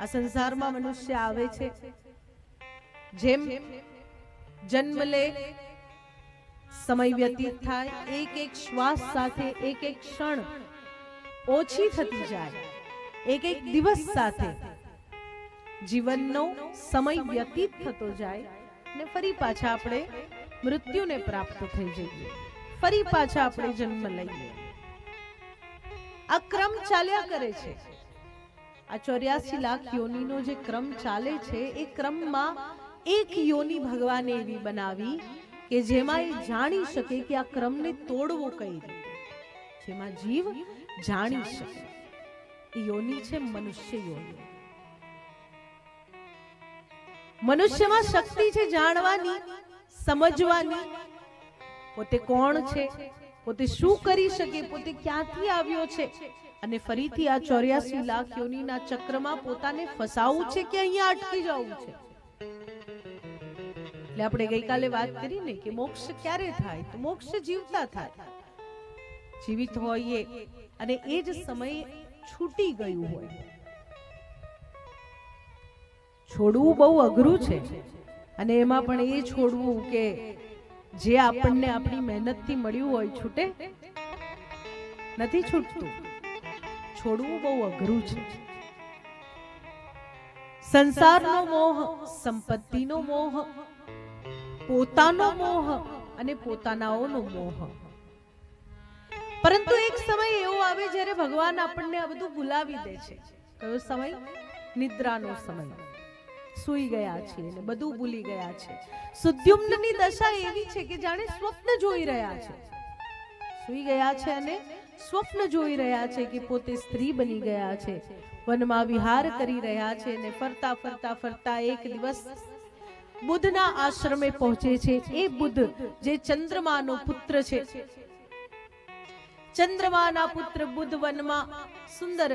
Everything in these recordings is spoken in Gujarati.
આ સંસારમાં મનુષ્ય આવે છે. જેમ જન્મ લે સમય વ્યતીત થાય, એક એક શ્વાસ સાથે, એક એક ક્ષણ ઓછી થતી જાય, એક એક દિવસ સાથે જીવનનો સમય વ્યતીત થતો જાય ને ફરી પાછા આપણે મૃત્યુને પ્રાપ્ત થઈ જઈએ. ફરી પાછા આપણે જન્મ લઈએ. આ ક્રમ ચાલ્યા કરે છે. આ ચોર્યાસી લાખ યોનીનો જે ક્રમ ચાલે છે, એ ક્રમમાં એક યોની ભગવાને એવી બનાવી કે જેમાં એ જાણી શકે કે આ ક્રમને તોડવો કઈ રીતે. જેમાં જીવ જાણી શકે. એ યોની છે મનુષ્ય યોની. મનુષ્યમાં શક્તિ છે જાણવાની, સમજવાની. પોતે કોણ છે? પોતે શું કરી શકે? પોતે ક્યાંથી આવ્યો છે? અને ફરીથી આ ચોર્યાસી લાખ યોનીના ચક્રમાં પોતાને ફસાવવું છે કે અહીંયા અટકી જવું છે? એટલે આપણે ગઈકાલે વાત કરી ને કે મોક્ષ ક્યારે થાય? તો મોક્ષ જીવતા થાય. જીવિત હોઈએ અને એ જ સમયે છૂટી ગયું હોય. છોડવું બહુ અઘરું છે. અને એમાં પણ એ છોડવું કે જે આપણને આપણી મહેનતથી મળ્યું હોય છૂટે, નથી છૂટતું. છોડવું બહુ અઘરું છે. સંસારનો મોહ, સંપત્તિનો મોહ, પોતાનો મોહ અને પોતાનાઓનો મોહ. પરંતુ એક સમય એવો આવે જ્યારે ભગવાન આપણને આ બધું ભૂલાવી દે છે. કયો સમય? નિદ્રાનો સમય. સૂઈ ગયા છે. અને બધું ભૂલી ગયા છે. સુદ્યુમ્નની દશા એવી છે કે જાણે સ્વપ્ન જોઈ રહ્યા છે. સૂઈ ગયા છે અને સ્વપ્ન જોઈ રહ્યા છે કે પોતે સ્ત્રી બની ગયા છે. વનમાં વિહાર કરી રહ્યા છે અને ફરતા ફરતા ફરતા એક દિવસ બુદ્ધના આશ્રમે પહોંચે છે. એ બુદ્ધ જે ચંદ્રમાનો પુત્ર છે ચંદ્રમાના પુત્ર બુદ્ધ વનમાં સુંદર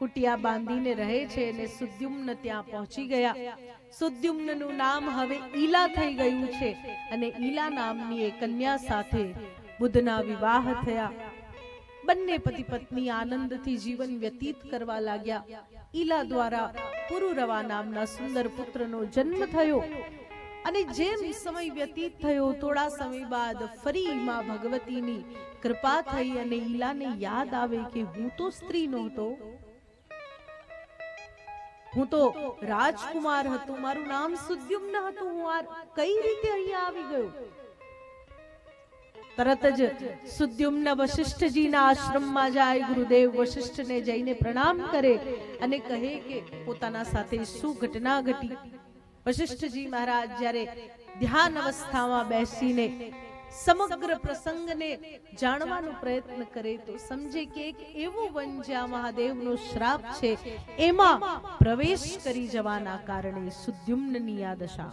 કુટિયા બાંધીને રહે છે અને સુદ્યુમ્ન ત્યાં પહોંચી ગયા. સુદ્યુમ્નનું નામ હવે ઈલા થઈ ગયું છે અને ઈલા નામની એ કન્યા સાથે બુદ્ધના વિવાહ થયા. બંને પતિ પત્ની આનંદથી જીવન વ્યતીત કરવા લાગ્યા. ઈલા દ્વારા પુરુરવા નામના સુંદર પુત્રનો જન્મ થયો. અને જેમ સમય વ્યતીત થયો, થોડા સમય બાદ ફરી માં ભગવતીની કૃપા થઈ અને ઈલાને યાદ આવે કે હું તો સ્ત્રી નહોતો. હું તો રાજકુમાર હતો, મારું નામ સુદ્યુમ્ન હતું, હું આ કઈ રીતે અહીંયા આવી ગયો? તરત જ સુદ્યુમ્ન વશિષ્ઠજીના આશ્રમમાં જાય, ગુરુદેવ વશિષ્ઠને જઈને પ્રણામ કરે અને કહે કે પોતાના સાથે શું ઘટના ઘટી? વશિષ્ઠજી મહારાજ જ્યારે ધ્યાન અવસ્થામાં બેસીને સમગ્ર પ્રસંગને જાણવાનો પ્રયત્ન કરે તો સમજે કે એક એવું વન જ્યાં મહાદેવનો શ્રાપ છે, એમાં પ્રવેશ કરી જવાના કારણે સુદ્યુમ્નની આ દશા.